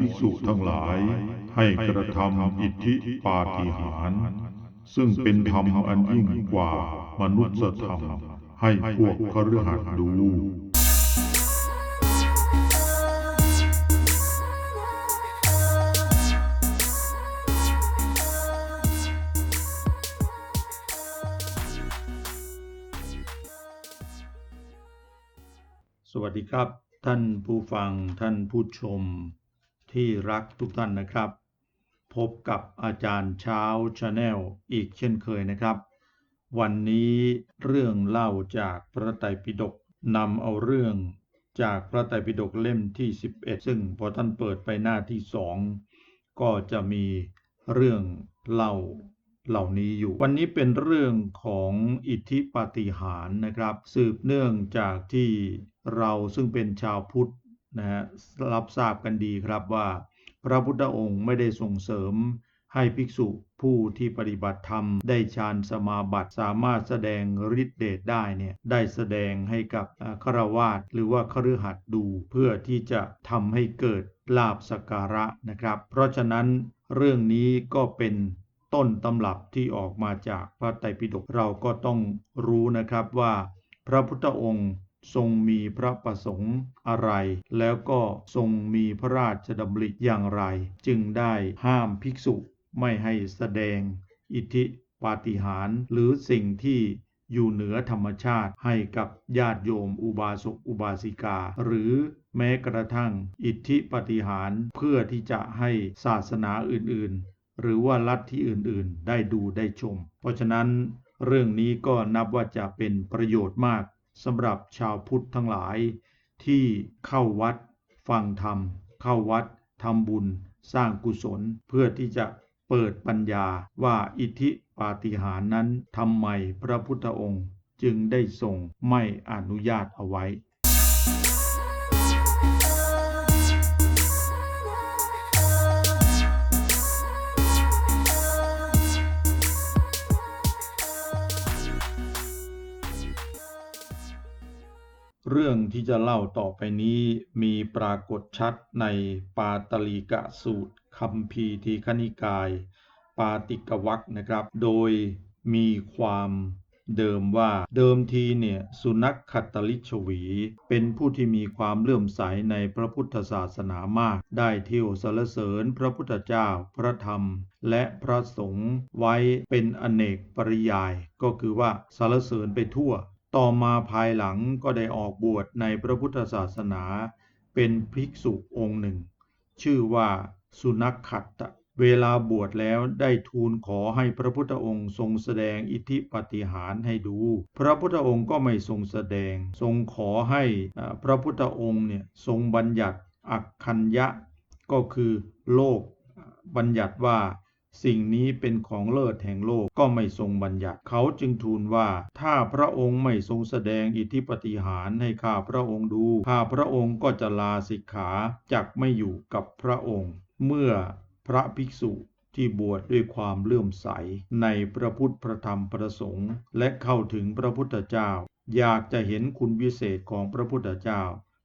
ภิกษุทั้งหลาย ให้กระทำอิทธิปาฏิหาริย์ซึ่งเป็นธรรมอันยิ่งกว่ามนุษยธรรม ให้พวกคฤหัสถ์ดูสวัสดีครับ ท่านผู้ฟังท่านผู้ชม ที่รักทุกท่านนะครับ พบกับอาจารย์เช้าชาแนลอีกเช่นเคยนะครับ วันนี้เรื่องเล่าจากพระไตรปิฎกนำเอาเรื่องจากพระไตรปิฎกเล่มที่ 11 ซึ่งพอท่านเปิดไปหน้าที่สองก็จะมีเรื่องเล่าเหล่านี้อยู่ วันนี้เป็นเรื่องของอิทธิปาฏิหาริย์นะครับ สืบเนื่องจากที่เราซึ่งเป็นชาวพุทธ นะฮะรับทราบกันดีครับว่า พระพุทธองค์ไม่ได้ส่งเสริมให้ภิกษุผู้ที่ปฏิบัติธรรมได้ฌานสมาบัติสามารถแสดงฤทธิเดชได้เนี่ยได้แสดงให้กับฆราวาสหรือว่าคฤหัสถ์ดูเพื่อที่จะทำให้เกิดลาบสกการะนะครับ เพราะฉะนั้นเรื่องนี้ก็เป็นต้นตำรับที่ออกมาจากพระไตรปิฎกเราก็ต้องรู้นะครับว่า พระพุทธองค์ ทรงมีพระประสงค์อะไร แล้วก็ทรงมีพระราชดำริอย่างไร จึงได้ห้ามภิกษุไม่ให้แสดง อิทธิปาฏิหาริย์หรือสิ่งที่อยู่เหนือธรรมชาติให้กับญาติโยมอุบาสกอุบาสิกา หรือแม้กระทั่งอิทธิปาฏิหาริย์เพื่อที่จะให้ศาสนาอื่นๆ หรือว่าลัทธิอื่นๆ ได้ดูได้ชม เพราะฉะนั้นเรื่องนี้ก็นับว่าจะเป็นประโยชน์มาก สำหรับชาวพุทธทั้งหลาย ที่เข้าวัดฟังธรรม เข้าวัดทำบุญ สร้างกุศลเพื่อที่จะเปิดปัญญาว่าอิทธิปาฏิหาริย์นั้นทำไมพระพุทธองค์จึงได้ทรงไม่อนุญาตเอาไว้ ที่จะเล่าต่อไปนี้มีปรากฏชัดในปาตลีกะสูตรคัมภีทีคณิกาย ปาติกวักนะครับ โดยมีความเดิมว่าเดิมทีเนี่ยสุนัขขัตตลิชวี เป็นผู้ที่มีความเลื่อมใสในพระพุทธศาสนามาก ได้เที่ยวสรรเสริญพระพุทธเจ้าพระธรรม และพระสงฆ์ไว้เป็นอเนกปริยาย ก็คือว่าสรรเสริญไปทั่ว ต่อมาภายหลังก็ได้ออกบวชในพระพุทธศาสนาเป็นภิกษุองค์หนึ่ง ชื่อว่าสุนัขขัตตะ เวลาบวชแล้วได้ทูลขอให้พระพุทธองค์ทรงแสดงอิทธิปฏิหารให้ดู พระพุทธองค์ก็ไม่ทรงแสดง ทรงขอให้พระพุทธองค์เนี่ยทรงบัญญัติอักคัญยะ ก็คือโลกบัญญัติว่า สิ่งนี้เป็นของเลิศแห่งโลกก็ไม่ทรงบัญญัติ เขาจึงทูลว่า ถ้าพระองค์ไม่ทรงแสดงอิทธิปฏิหารให้ข้าพระองค์ดู ข้าพระองค์ก็จะลาสิกขาจักไม่อยู่กับพระองค์ เมื่อพระภิกษุที่บวชด้วยความเลื่อมใสในพระพุทธพระธรรมพระสงฆ์และเข้าถึงพระพุทธเจ้า อยากจะเห็นคุณวิเศษของพระพุทธเจ้า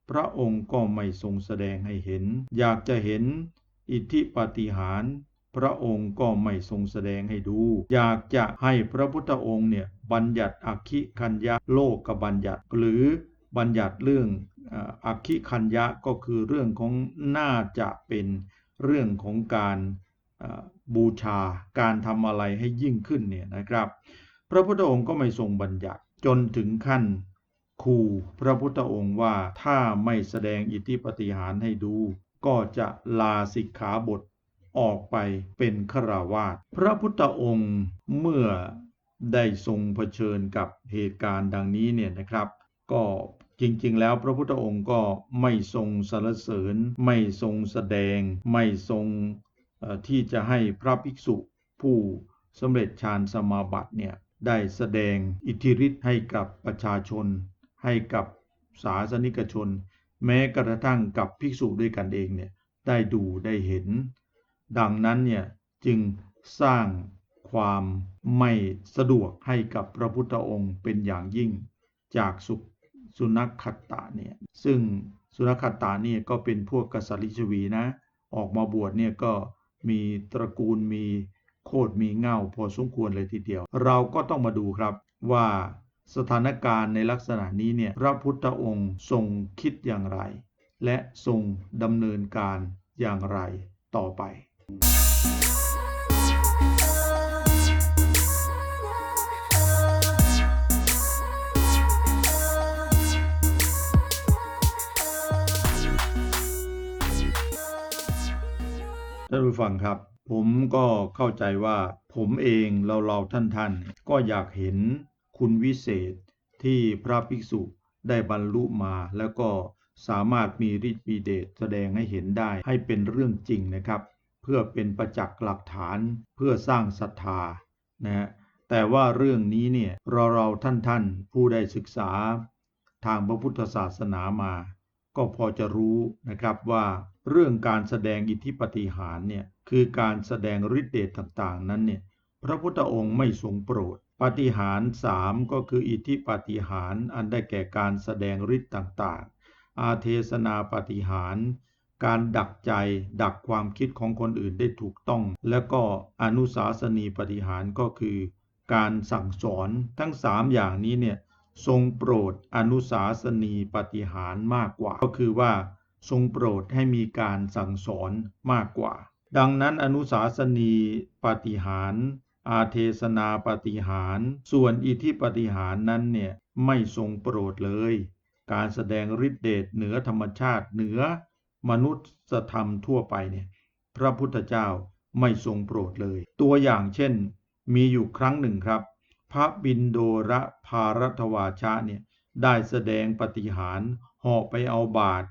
พระองค์ก็ไม่ทรงแสดงให้เห็น อยากจะเห็นอิทธิปฏิหาร พระองค์ก็ไม่ทรงแสดงให้ดู อยากจะให้พระพุทธองค์เนี่ยบัญญัติอักขิคัญญะโลกกับบัญญัติ หรือบัญญัติเรื่องอ่ออักขิคัญญะก็คือเรื่องของน่าจะเป็นเรื่องของการบูชาการทำอะไรให้ยิ่งขึ้นเนี่ยนะครับ พระพุทธองค์ก็ไม่ทรงบัญญัติจนถึงขั้นขู่พระพุทธองค์ว่าถ้าไม่แสดงอิทธิปฏิหารให้ดู ก็จะลาสิกขาบท ออกไปเป็นฆราวาสพระพุทธองค์เมื่อได้ทรงเผชิญกับเหตุการณ์ดังนี้เนี่ยนะครับ ก็จริงๆ แล้วพระพุทธองค์ก็ไม่ทรงสรรเสริญ ไม่ทรงแสดง ไม่ทรงที่จะให้พระภิกษุผู้สำเร็จฌานสมาบัติเนี่ยได้แสดงอิทธิฤทธิ์ให้กับประชาชน ให้กับศาสนิกชน แม้กระทั่งกับภิกษุด้วยกันเองเนี่ยได้ดูได้เห็น ดังนั้นเนี่ยจึงสร้างความไม่สะดวกให้กับพระพุทธองค์เป็นอย่างยิ่งจากสุสุนัขขัตตะเนี่ยซึ่งสุนัขตาเนี่ยก็เป็นพวกกษัตริย์ชวีนะ ออกมาบวชเนี่ยก็มีตระกูลมีโคดมีเง่าพอสมควรเลยทีเดียว เราก็ต้องมาดูครับว่าสถานการณ์ในลักษณะนี้เนี่ยพระพุทธองค์ทรงคิดอย่างไร และทรงดำเนินการอย่างไรต่อไป ท่านผู้ฟังครับ ผมก็เข้าใจว่าผมเองเราเราท่านท่านก็อยากเห็นคุณวิเศษที่พระภิกษุได้บรรลุมาแล้วก็สามารถมีฤทธิ์มีเดชแสดงให้เห็นได้ให้เป็นเรื่องจริงนะครับ เพื่อเป็นประจักษ์หลักฐานเพื่อสร้างศรัทธานะฮะแต่ว่าเรื่องนี้เนี่ยเราเราท่านท่านผู้ได้ศึกษา ทางพระพุทธศาสนามา ก็พอจะรู้นะครับว่า เรื่องการแสดงอิทธิปฏิหารเนี่ยคือการแสดงฤทธิเดชต่างๆ นั้นเนี่ยพระพุทธองค์ไม่ทรงโปรด ปฏิหารสามก็คืออิทธิปฏิหารอันได้แก่การแสดงฤทธิ์ต่างๆ อาเทศนาปฏิหาร การดักใจดักความคิดของคนอื่นได้ถูกต้อง แล้วก็อนุสาสนีปฏิหารก็คือ การสั่งสอนทั้งสามอย่างนี้เนี่ยทรงโปรดอนุสาสนีปฏิหารมากกว่า ก็คือว่า ทรงโปรดให้มีการสั่งสอนมากกว่า ดังนั้นอนุสาสนีปฏิหาร อาเทศนาปฏิหาร ส่วนอิทธิปฏิหารนั้นเนี่ยไม่ทรงโปรดเลย การแสดงฤทธิเดชเหนือธรรมชาติเหนือมนุษยธรรมทั่วไปเนี่ยพระพุทธเจ้าไม่ทรงโปรดเลย ตัวอย่างเช่น มีอยู่ครั้งหนึ่งครับ พระบินโดระภารัตวาชะเนี่ยได้แสดงปฏิหารหาะไปเอาบาท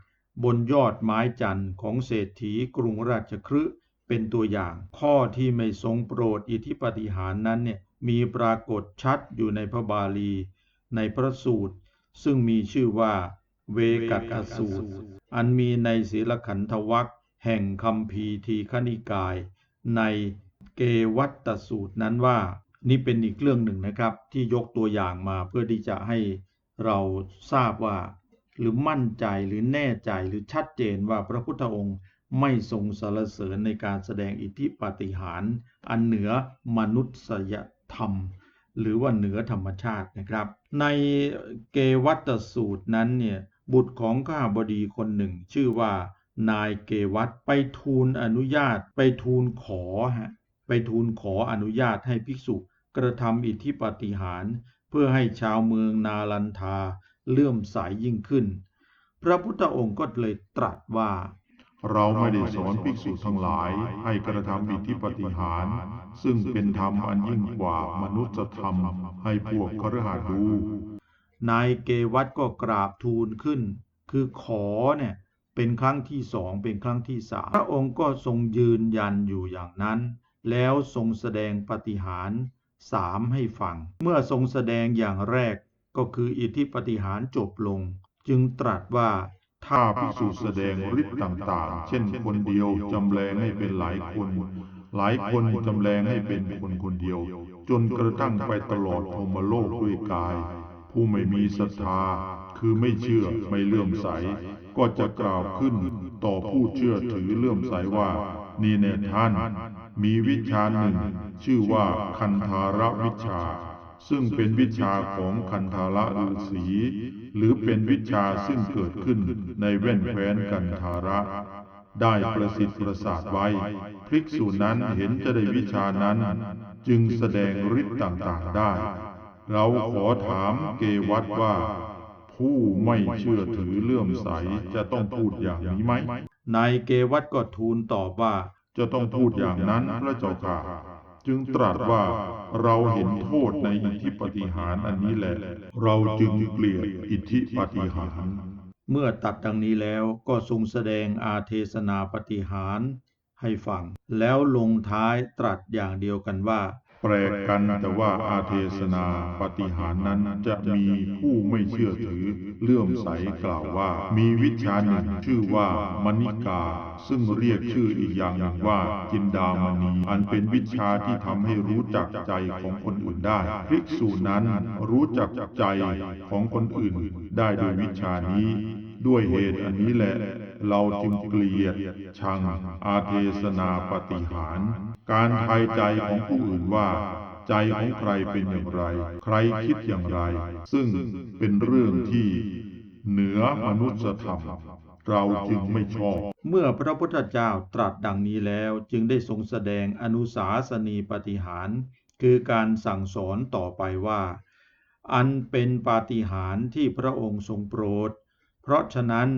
บนยอดไม้จันทร์ของเศรษฐีกรุงราชคฤห์เป็นตัวอย่าง ข้อที่ไม่ทรงโปรดอิทธิปฏิหารนั้นเนี่ยมีปรากฏชัดอยู่ในพระบาลี ในพระสูตร ซึ่งมีชื่อว่า เวกักสูตร อันมีในศีลขันธวัคแห่งคำพีทีคณิกาย ในเกวัตตสูตรนั้นว่า นี่เป็นอีกเรื่องหนึ่งนะครับ ที่ยกตัวอย่างมาเพื่อที่จะให้เราทราบว่า หรือมั่นใจหรือแน่ใจหรือชัดเจนว่าพระพุทธองค์ไม่ทรงสรรเสริญในการแสดงอิทธิปาฏิหาริย์อันเหนือมนุษยธรรม หรือว่าเหนือธรรมชาตินะครับ ในเกวัตสูตรนั้นเนี่ยบุตรของข้าบดีคนหนึ่ง ชื่อว่านายเกวัตไปทูลอนุญาต ไปทูลขอฮะไปทูลขออนุญาตให้ภิกษุกระทำอิทธิปาฏิหาริย์เพื่อให้ชาวเมืองนาลันทา เลื่อมใสยยิ่งขึ้น พระพุทธองค์ก็เลยตรัสว่า เราไม่ได้สอนภิกษุทั้งหลายให้กระทำอิทธิปฏิหาร ซึ่งเป็นธรรมอันยิ่งกว่ามนุษยธรรม ให้พวกคฤหัสดูนายเกวัตก็กราบทูลขึ้น คือขอเนี่ยเป็นครั้งที่สองเป็นครั้งที่สามพระองค์ก็ทรงยืนยันอยู่อย่างนั้น แล้วทรงแสดงปฏิหารสามให้ฟัง เมื่อทรงแสดงอย่างแรก ก็คืออิทธิปฏิหารจบลง จึงตรัสว่าถ้าภิกษุแสดงฤทธิ์ต่างๆ เช่นคนเดียวจำแรงให้เป็นหลายคน หลายคนจำแรงให้เป็นคนคนเดียว จนกระทั่งไปตลอดพรมโลกด้วยกาย ผู้ไม่มีศรัทธา คือไม่เชื่อไม่เลื่อมใส ก็จะกล่าวขึ้นต่อผู้เชื่อถือเลื่อมใสว่า นี่แน่ท่าน มีวิชาหนึ่ง ชื่อว่าคันธารวิชา ซึ่งเป็นวิชาของคันธาระฤาษีหรือเป็นวิชาซึ่งเกิดขึ้นในแว่นแคว้นกันธาระ ได้ประสิทธิ์ประสาทไว้ภิกษุนั้นเห็นจะได้วิชานั้น จึงแสดงฤทธิ์ต่างๆได้ เราขอถามเกวัตว่า ผู้ไม่เชื่อถือเลื่อมใสจะต้องพูดอย่างนี้ไหมนายเกวัตก็ทูลตอบว่าจะต้องพูดอย่างนั้นพระเจ้าค่ะ จึงตรัสว่าเราเห็นโทษในอิทธิปฏิหารอันนี้แหละ เราจึงเกลียดอิทธิปฏิหาร เมื่อตัดดังนี้แล้วก็ทรงแสดงอาเทศนาปฏิหารให้ฟัง แล้วลงท้ายตรัสอย่างเดียวกันว่า แปลกกันแต่ว่าอาเทศนาปฏิหารนั้นจะมีผู้ไม่เชื่อถือเลื่อมใสกล่าวว่า มีวิชาหนึ่งชื่อว่ามณิกา ซึ่งเรียกชื่ออีกอย่างหนึ่งว่าจินดามณีอันเป็นวิชาที่ทำให้รู้จักใจของคนอื่นได้ภิกษุนั้นรู้จักใจของคนอื่นได้โดยวิชานี้ ด้วยเหตุอันนี้แหละ เราจึงเกลียด ชัง อาเทศนาปฏิหาร การทายใจของผู้อื่นว่าใจของใครเป็นอย่างไร ใครคิดอย่างไร ซึ่งเป็นเรื่องที่เหนือมนุษยธรรม เราจึงไม่ชอบ เมื่อพระพุทธเจ้าตรัสดังนี้แล้วจึงได้ทรงแสดงอนุสาสนีปฏิหาร คือการสั่งสอนต่อไปว่า อันเป็นปาฏิหาริย์ที่พระองค์ทรงโปรด ราะฉะนั้น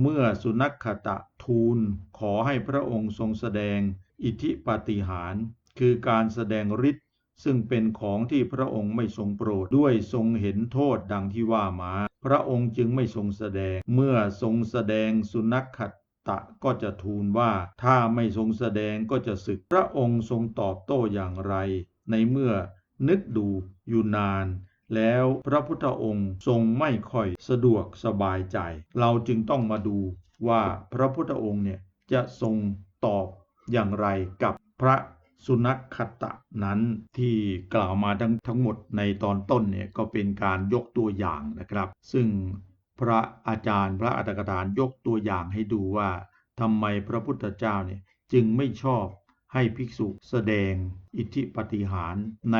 เมื่อสุนัขขตะทูลขอให้พระองค์ทรงแสดงอิทธิปาฏิหาริย์คือการแสดงฤทธิ์ซึ่งเป็นของที่พระองค์ไม่ทรงโปรดด้วยทรงเห็นโทษดังที่ว่ามา พระองค์จึงไม่ทรงแสดง เมื่อทรงแสดงสุนัขขตะก็จะทูลว่าถ้าไม่ทรงแสดงก็จะศึกพระองค์ทรงตอบโต้อย่างไร ในเมื่อนึกดูอยู่นาน แล้วพระพุทธองค์ทรงไม่ค่อยสะดวกสบายใจ เราจึงต้องมาดูว่าพระพุทธองค์เนี่ยจะทรงตอบอย่างไรกับพระสุนัขขตะนั้นที่กล่าวมาทั้งทั้งหมดในตอนต้นเนี่ยก็เป็นการยกตัวอย่างนะครับ ซึ่งพระอาจารย์พระอัตถกถานยกตัวอย่างให้ดูว่าทำไมพระพุทธเจ้าเนี่ยจึงไม่ชอบให้ภิกษุแสดงอิทธิปฏิหารใน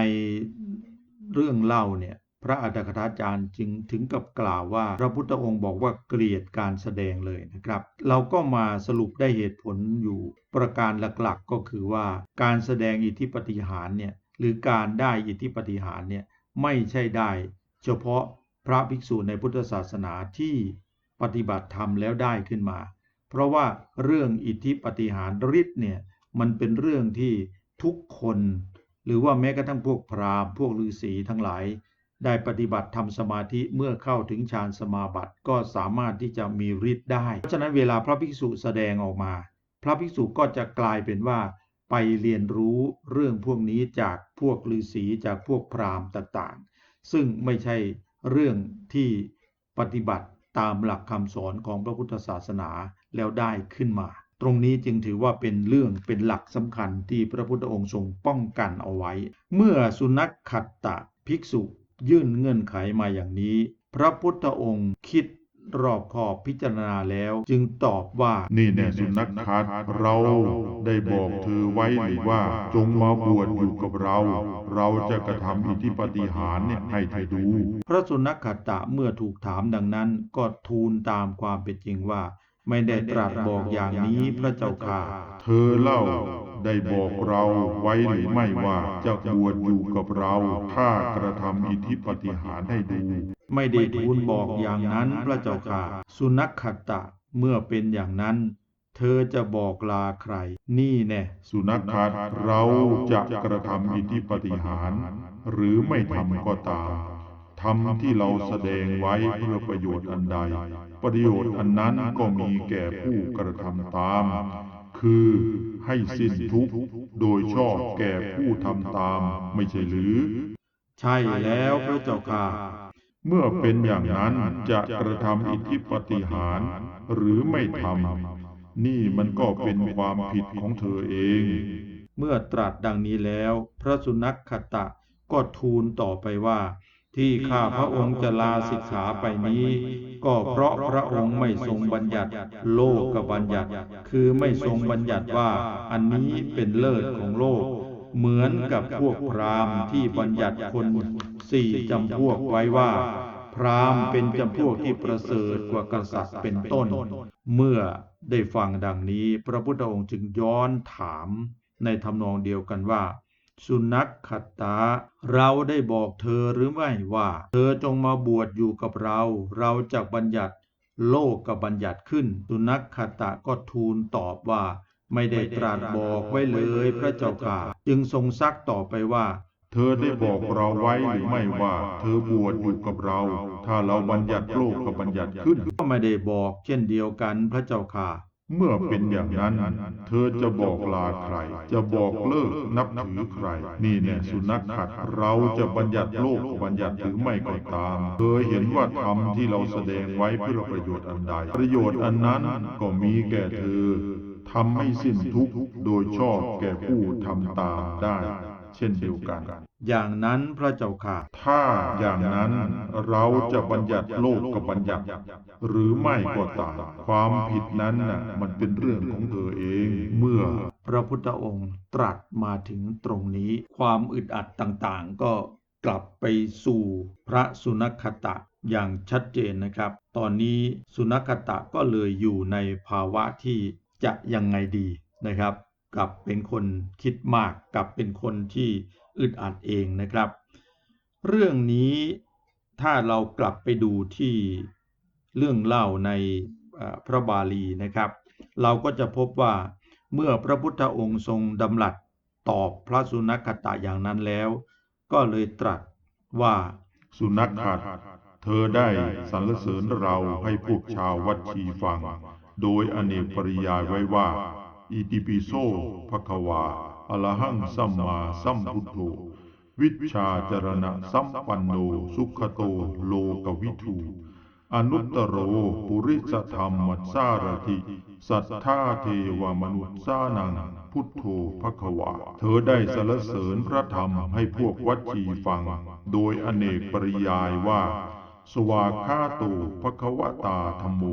เรื่องเล่าเนี่ยพระอัตถกถาจารย์จึงถึงกับกล่าวว่า พระพุทธองค์บอกว่าเกลียดการแสดงเลยนะครับ เราก็มาสรุปได้เหตุผลอยู่ประการหลักๆ ก็คือว่าการแสดงอิทธิปฏิหารเนี่ยหรือการได้อิทธิปฏิหารเนี่ยไม่ใช่ได้เฉพาะพระภิกษุในพุทธศาสนาที่ปฏิบัติธรรมแล้วได้ขึ้นมา เพราะว่าเรื่องอิทธิปฏิหารฤทธิ์เนี่ยมันเป็นเรื่องที่ทุกคน หรือว่าแม้กระทั่งพวกพราหมณ์พวกฤาษีทั้งหลาย ได้ปฏิบัติทำสมาธิเมื่อเข้าถึงฌานสมาบัติก็สามารถที่จะมีฤทธิ์ได้ เพราะฉะนั้นเวลาพระภิกษุแสดงออกมา พระภิกษุก็จะกลายเป็นว่า ไปเรียนรู้เรื่องพวกนี้จากพวกฤาษีจากพวกพราหมณ์ต่างๆ ซึ่งไม่ใช่เรื่องที่ปฏิบัติตามหลักคำสอนของพระพุทธศาสนาแล้วได้ขึ้นมา ตรงนี้จึงถือว่าเป็นเรื่องเป็นหลักสำคัญที่พระพุทธองค์ทรงป้องกันเอาไว้ เมื่อสุนัขขัตตะภิกษุยื่นเงื่อนไขมาอย่างนี้ พระพุทธองค์คิดรอบคอบพิจารณาแล้ว จึงตอบว่านี่แน่สุนัขคัดเราได้บอกเธอไว้หรือว่า จงมาบวชอยู่กับเรา เราจะกระทำอิทธิปาฏิหารย์เนี่ยให้เธอดู พระสุนัขขตะเมื่อถูกถามดังนั้นก็ทูลตามความเป็นจริงว่า ไม่ได้ตรัสบอกอย่างนี้พระเจ้าค่ะ เธอเล่าได้บอกเราไว้หรือไม่ว่าจะบวชอยู่กับเรา ถ้ากระทำอิทธิปาฏิหารย์ให้ดู ไม่ได้ทูลบอกอย่างนั้นพระเจ้าค่ะ สุนัขขตะเมื่อเป็นอย่างนั้น เธอจะบอกลาใคร นี่แน่สุนัขคัดเราจะกระทำอิทธิปาฏิหารย์หรือไม่ทำก็ตาม ทำที่เราแสดงไว้เพื่อประโยชน์อันใด ประโยชน์อันนั้นก็มีแก่ผู้กระทำตาม คือให้สิ้นทุกข์โดยชอบแก่ผู้ทำตามไม่ใช่หรือ ใช่แล้วพระเจ้าค่ะเมื่อเป็นอย่างนั้นจะกระทำอิทธิปฏิหาร หรือไม่ทำนี่มันก็เป็นความผิดของเธอเอง เมื่อตรัสดังนี้แล้ว พระสุนัขขตะก็ทูลต่อไปว่า ที่ข้าพระองค์จะลาสิกขาไปนี้ ก็เพราะพระองค์ไม่ทรงบัญญัติ โลกกับบัญญัติ คือไม่ทรงบัญญัติว่าอันนี้เป็นเลิศของโลก เหมือนกับพวกพราหมณ์ที่บัญญัติคนสี่จำพวกไว้ว่า พราหมณ์เป็นจำพวกที่ประเสริฐกว่ากษัตริย์เป็นต้น เมื่อได้ฟังดังนี้ พระพุทธองค์จึงย้อนถามในทำนองเดียวกันว่า สุนัขขตา เราได้บอกเธอหรือไม่ว่า เธอจงมาบวชอยู่กับเรา เราจะบัญญัติโลกกับบัญญัติขึ้น สุนัขขตะก็ทูลตอบว่า ไม่ได้ตรัสบอกไว้เลยพระเจ้าค่ะจึงทรงซักต่อไปว่าเธอได้บอกเราไว้หรือไม่ว่า เธอบวชอยู่กับเรา ถ้าเราบัญญัติโลกกับบัญญัติขึ้น ก็ไม่ได้บอกเช่นเดียวกันพระเจ้าค่ะ เมื่อเป็นอย่างนั้น เธอจะบอกลาใคร จะบอกเลิกนับถือใคร นี่แน่สุนัขขัด เราจะบัญญัติโลกบบัญญัติหรือไม่ก็ตาม เธอเห็นว่าธรรมที่เราแสดงไว้เพื่อประโยชน์อันใด ประโยชน์อันนั้นก็มีแก่เธอทำให้สิ้นทุกข์โดยชอบแก่ผู้ทำตามได้ เช่นเดียวกัน อย่างนั้นพระเจ้าค่ะ ถ้าอย่างนั้นเราจะบัญญัติโลกกับบัญญัติ หรือไม่ก็ตามความผิดนั้นน่ะมันเป็นเรื่องของเธอเอง เมื่อพระพุทธองค์ตรัสมาถึงตรงนี้ ความอึดอัดต่างๆ ก็กลับไปสู่พระสุนัขตะอย่างชัดเจนนะครับ ตอนนี้สุนัขตะก็เลยอยู่ในภาวะที่จะยังไงดีนะครับ กลับเป็นคนคิดมากกลับเป็นคนที่อึดอัดเองนะครับ เรื่องนี้ถ้าเรากลับไปดูที่เรื่องเล่าในพระบาลีนะครับ เราก็จะพบว่าเมื่อพระพุทธองค์ทรงดำรัสตอบพระสุนัขตะอย่างนั้นแล้ว ก็เลยตรัสว่าสุนัขขัดเธอได้สรรเสริญเราให้พวกชาววัดชีฟัง โดยอเนกปริยายไว้ว่า อิติปิโสภควาอรหังสัมมาสัมพุทโธ วิชชาจรณะสัมปันโน สุขโตโลกวิทูอนุตตโรปุริสธรรมสารถิ สัทธาเทวมนุษย์สานัง พุทโธภควาเธอได้สรรเสริญพระธรรมให้พวกวัดชีฟัง โดยอเนกปริยายว่า สวากขาโตภควตาธรรมโม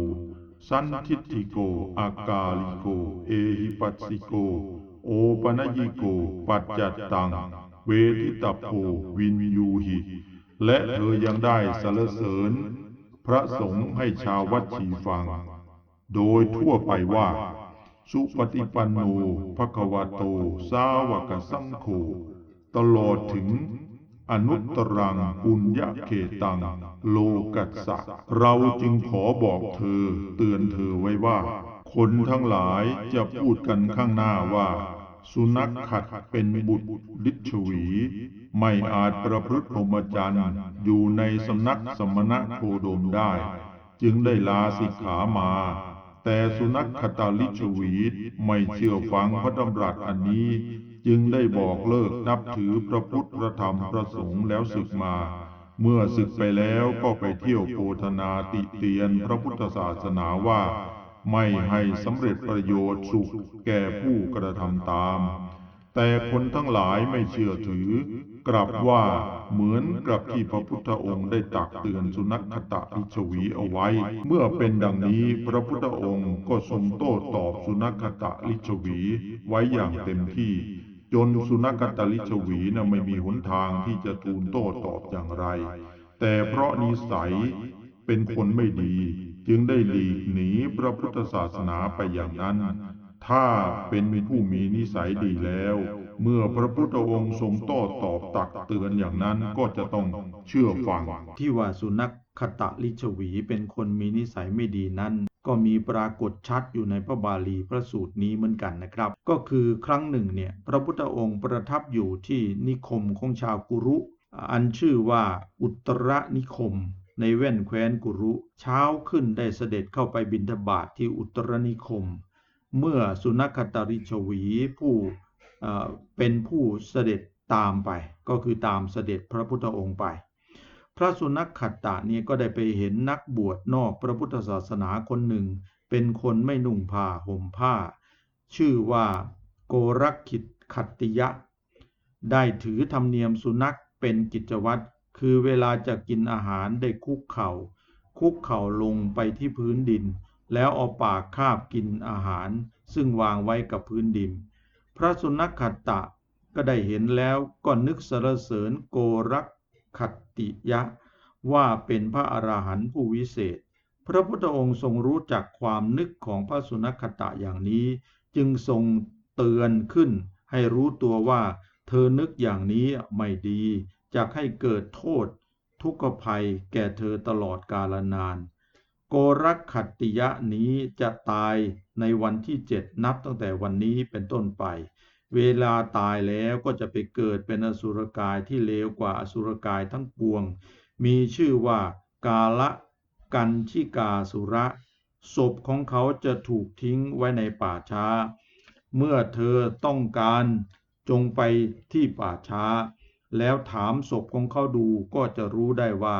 สันทิฏฐิโก อากาลิโก เอหิปัสสิโก โอปนยิโก ปัจจัตตัง เวทิตาโพวินยูหิ และเธอยังได้สรรเสริญ พระสงฆ์ให้ชาววัดชีฟัง โดยทั่วไปว่า สุปฏิปันโนภควโต สาวกสังโฆตลอดถึง อนุตตรังปุญญเขตัง โลกัสสะ เราจึงขอบอกเธอ เตือนเธอไว้ว่า คนทั้งหลายจะพูดกันข้างหน้าว่า สุนัขขัดเป็นบุตรลิชวี ไม่อาจประพฤติพรหมจรรย์อยู่ในสำนักสมณะโคดมได้ จึงได้ลาสิกขามา แต่สุนัขขตาลิชวีไม่เชื่อฟังพระดำรัสอันนี้ จึงได้บอกเลิกนับถือพระพุทธพระธรรมพระสงฆ์แล้วศึกมา เมื่อศึกไปแล้วก็ไปเที่ยวโพธนาติเตียนพระพุทธศาสนาว่า ไม่ให้สำเร็จประโยชน์สุขแก่ผู้กระทำตาม แต่คนทั้งหลายไม่เชื่อถือ กลับว่าเหมือนกับที่พระพุทธองค์ได้ตักเตือนสุนัขตะลิชวีเอาไว้ เมื่อเป็นดังนี้พระพุทธองค์ก็ทรงโต้ตอบสุนัขขตะลิชวีไว้อย่างเต็มที่ จนสุนัขขตลิชวีนะไม่มีหนทางที่จะทูลโต้ตอบอย่างไร แต่เพราะนิสัยเป็นคนไม่ดี จึงได้หลีกหนีพระพุทธศาสนาไปอย่างนั้น ถ้าเป็นผู้มีนิสัยดีแล้ว เมื่อพระพุทธองค์ทรงโต้ตอบตักเตือนอย่างนั้นก็จะต้องเชื่อฟัง ที่ว่าสุนัขขตะลิชวีเป็นคนมีนิสัยไม่ดีนั้น ก็มีปรากฏชัดอยู่ในพระบาลีพระสูตรนี้เหมือนกันนะครับ ก็คือครั้งหนึ่งเนี่ยพระพุทธองค์ประทับอยู่ที่นิคมของชาวกุรุ อันชื่อว่าอุตรนิคม ในแว่นแคว้นกุรุ เช้าขึ้นได้เสด็จเข้าไปบิณฑบาตทที่อุตรนิคม เมื่อสุนัขตาริชวีผู้เป็นผู้เสด็จตามไป ก็คือตามเสด็จพระพุทธองค์ไป ระสุนัขขัตตะเนี่ยก็ได้ไปเห็นนักบวชนอกพระพุทธศาสนาคนหนึ่ง เป็นคนไม่นุ่งผ้าห่มผ้า ชื่อว่าโกรักขิตขัตติยะ ได้ถือธรรมเนียมสุนัขเป็นกิจวัตรคือเวลาจะกินอาหารได้คุกเข่า คุกเข่าลงไปที่พื้นดิน แล้วเอาปากคาบกินอาหาร ซึ่งวางไว้กับพื้นดิน พระสุนัขขัตตะก็ได้เห็นแล้วก็นึกสรรเสริญโกรัก ขัตติยะ ว่าเป็นพระอรหันต์ผู้วิเศษ พระพุทธองค์ทรงรู้จักความนึกของพระสุนัขขตะอย่างนี้ จึงทรงเตือนขึ้น ให้รู้ตัวว่า เธอนึกอย่างนี้ไม่ดีจะให้เกิดโทษ ทุกขภัยแก่เธอตลอดกาลนาน โกรักขัตติยะนี้จะตายในวันที่เจ็ดนับตั้งแต่วันนี้เป็นต้นไป เวลาตายแล้วก็จะไปเกิดเป็นอสุรกายที่เลวกว่าอสุรกายทั้งปวง มีชื่อว่ากาละกันชิกาสุระ ศพของเขาจะถูกทิ้งไว้ในป่าช้า เมื่อเธอต้องการจงไปที่ป่าช้า แล้วถามศพของเขาดูก็จะรู้ได้ว่า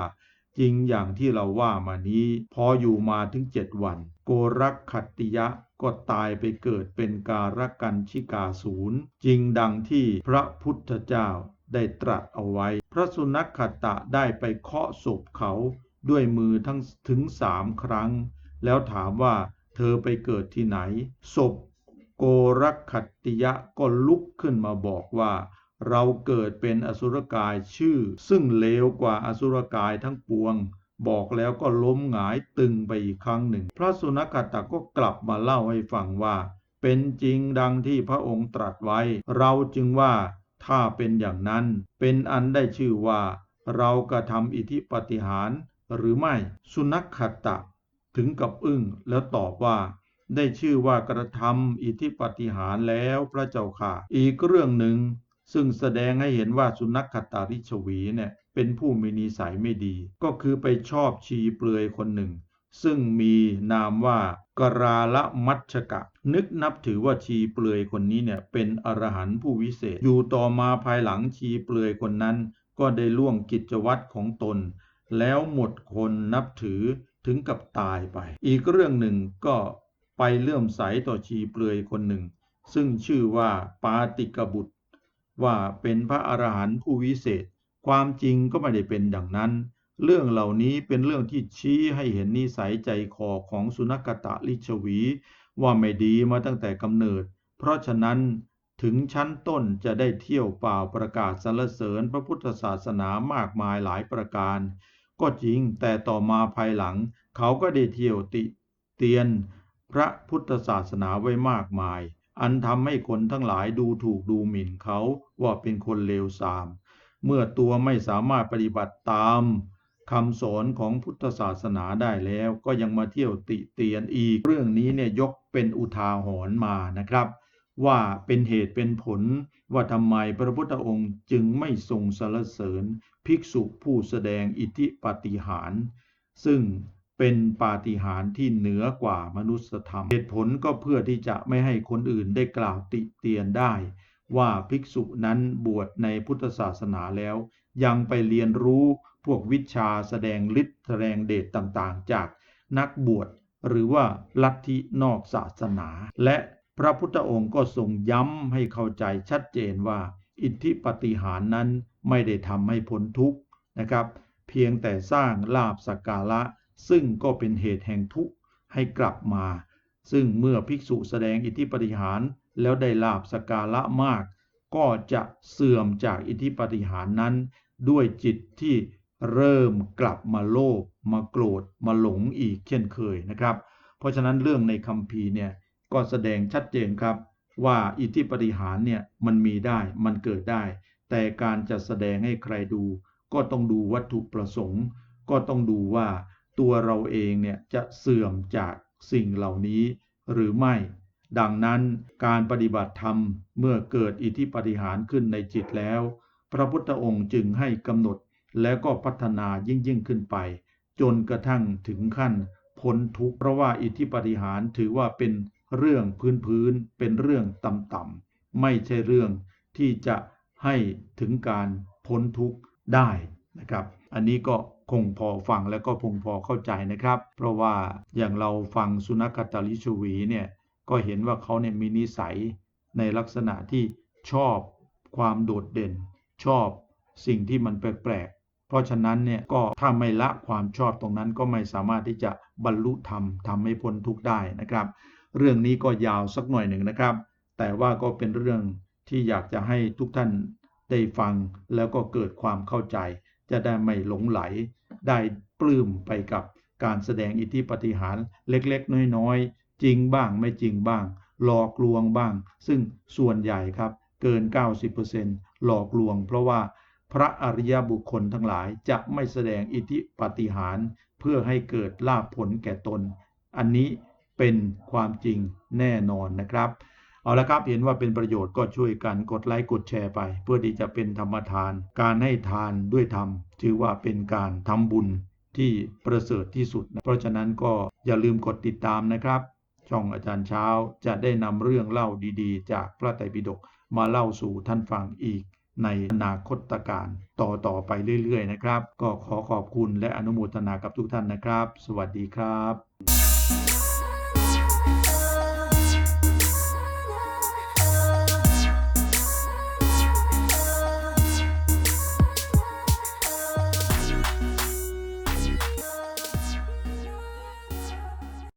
จริงอย่างที่เราว่ามานี้ พออยู่มาถึงเจ็ดวัน โกรักขัตติยะ ก็ตายไปเกิดเป็นการกันชิกาศูนย์จริงดังที่พระพุทธเจ้าได้ตรัสเอาไว้ พระสุนัขขตะได้ไปเคาะศพเขาด้วยมือทั้งถึงสามครั้ง แล้วถามว่าเธอไปเกิดที่ไหน ศพโกรักขัตติยะก็ลุกขึ้นมาบอกว่า เราเกิดเป็นอสุรกายชื่อ ซึ่งเลวกว่าอสุรกายทั้งปวง บอกแล้วก็ล้มหงายตึงไปอีกครั้งหนึ่ง พระสุนัขตะก็กลับมาเล่าให้ฟังว่า เป็นจริงดังที่พระองค์ตรัสไว้ เราจึงว่าถ้าเป็นอย่างนั้น เป็นอันได้ชื่อว่า เรากระทำอิทธิปฏิหารหรือไม่สุนัขตะ ถึงกับอึ้งแล้วตอบว่า ได้ชื่อว่ากระทำอิทธิปฏิหารแล้วพระเจ้าค่ะ อีกเรื่องหนึ่งซึ่งแสดงให้เห็นว่าสุนัขขตาริชวีเนี่ย เป็นผู้มีนิสัยไม่ดี ก็คือไปชอบชีเปลือยคนหนึ่ง ซึ่งมีนามว่ากราละมัชกะ นึกนับถือว่าชีเปลือยคนนี้เนี่ยเป็นอรหันต์ผู้วิเศษ อยู่ต่อมาภายหลังชีเปลือยคนนั้น ก็ได้ล่วงกิจวัตรของตน แล้วหมดคนนับถือถึงกับตายไป อีกเรื่องหนึ่งก็ไปเลื่อมใสต่อชีเปลือยคนหนึ่ง ซึ่งชื่อว่าปาติกบุตร ว่าเป็นพระอรหันต์ผู้วิเศษ ความจริงก็ไม่ได้เป็นดังนั้น เรื่องเหล่านี้เป็นเรื่องที่ชี้ให้เห็นนิสัยใจคอของสุนัขตะลิชวี ว่าไม่ดีมาตั้งแต่กำเนิด เพราะฉะนั้นถึงชั้นต้นจะได้เที่ยวเปล่าประกาศสรรเสริญพระพุทธศาสนามากมายหลายประการ ก็จริงแต่ต่อมาภายหลัง เขาก็ได้เที่ยวติเตียนพระพุทธศาสนาไว้มากมาย อันทำให้คนทั้งหลายดูถูกดูหมิ่นเขาว่าเป็นคนเลวทราม เมื่อตัวไม่สามารถปฏิบัติตามคำสอนของพุทธศาสนาได้แล้ว ก็ยังมาเที่ยวติเตียนอีก เรื่องนี้เนี่ยยกเป็นอุทาหรณ์มานะครับ ว่าเป็นเหตุเป็นผลว่าทำไมพระพุทธองค์จึงไม่ทรงสรรเสริญ ภิกษุผู้แสดงอิทธิปาฏิหาริย์ซึ่งเป็นปาฏิหาริย์ที่เหนือกว่ามนุษยธรรม เหตุผลก็เพื่อที่จะไม่ให้คนอื่นได้กล่าวติเตียนได้ ว่าภิกษุนั้นบวชในพุทธศาสนาแล้ว ยังไปเรียนรู้พวกวิชาแสดงฤทธิ์แสดงเดชต่างๆ จากนักบวชหรือว่าลัทธินอกศาสนา และพระพุทธองค์ก็ทรงย้ำให้เข้าใจชัดเจนว่า อิทธิปฏิหารนั้นไม่ได้ทำให้พ้นทุกข์นะครับ เพียงแต่สร้างลาบสักการะ ซึ่งก็เป็นเหตุแห่งทุกข์ให้กลับมา ซึ่งเมื่อภิกษุแสดงอิทธิปฏิหาร แล้วได้ลาบสการะมาก ก็จะเสื่อมจากอิทธิปฏิหารนั้น ด้วยจิตที่เริ่มกลับมาโลภมาโกรธมาหลงอีกเช่นเคยนะครับ เพราะฉะนั้นเรื่องในคัมภีร์เนี่ยก็แสดงชัดเจนครับ ว่าอิทธิปฏิหารเนี่ยมันมีได้มันเกิดได้ แต่การจะแสดงให้ใครดู ก็ต้องดูวัตถุประสงค์ ก็ต้องดูว่าตัวเราเองเนี่ยจะเสื่อมจากสิ่งเหล่านี้หรือไม่ ดังนั้นการปฏิบัติธรรมเมื่อเกิดอิทธิปฏิหารขึ้นในจิตแล้ว พระพุทธองค์จึงให้กำหนดแล้วก็พัฒนายิ่งยิ่งขึ้นไป จนกระทั่งถึงขั้นพ้นทุกข์เพราะว่าอิทธิปฏิหารถือว่าเป็นเรื่องพื้นพื้นๆเป็นเรื่องต่ำๆไม่ใช่เรื่องที่จะให้ถึงการพ้นทุกข์ได้นะครับ อันนี้ก็คงพอฟังแล้วก็คงพอเข้าใจนะครับ เพราะว่าอย่างเราฟังสุนัขตาลิชวีเนี่ย ก็เห็นว่าเขาเนี่ยมีนิสัยในลักษณะที่ชอบความโดดเด่น ชอบสิ่งที่มันแปลกๆ เพราะฉะนั้นเนี่ยก็ถ้าไม่ละความชอบตรงนั้นก็ไม่สามารถที่จะบรรลุธรรมทำให้พ้นทุกข์ได้นะครับ เรื่องนี้ก็ยาวสักหน่อยหนึ่งนะครับ แต่ว่าก็เป็นเรื่องที่อยากจะให้ทุกท่านได้ฟังแล้วก็เกิดความเข้าใจ จะได้ไม่หลงไหล ได้ปลื้มไปกับการแสดงอิทธิปฏิหารเล็กๆ น้อยๆ จริงบ้างไม่จริงบ้าง หลอกลวงบ้าง ซึ่งส่วนใหญ่ครับเกิน 90%หลอกลวง เพราะว่าพระอริยบุคคลทั้งหลายจะไม่แสดงอิทธิปฏิหารเพื่อให้เกิดลาภผลแก่ตน อันนี้เป็นความจริงแน่นอนนะครับ เอาละครับเห็นว่าเป็นประโยชน์ก็ช่วยกันกดไลค์กดแชร์ไป เพื่อที่จะเป็นธรรมทาน การให้ทานด้วยธรรมถือว่าเป็นการทำบุญที่ประเสริฐที่สุดนะเพราะฉะนั้นก็อย่าลืมกดติดตามนะครับ ช่องอาจารย์เช้าจะได้นำเรื่องเล่าดีๆ จากพระไตรปิฎกมาเล่าสู่ท่านฟังอีกในอนาคตการต่อต่อไปเรื่อยๆนะครับ ก็ขอขอบคุณและอนุโมทนากับทุกท่านนะครับ สวัสดีครับ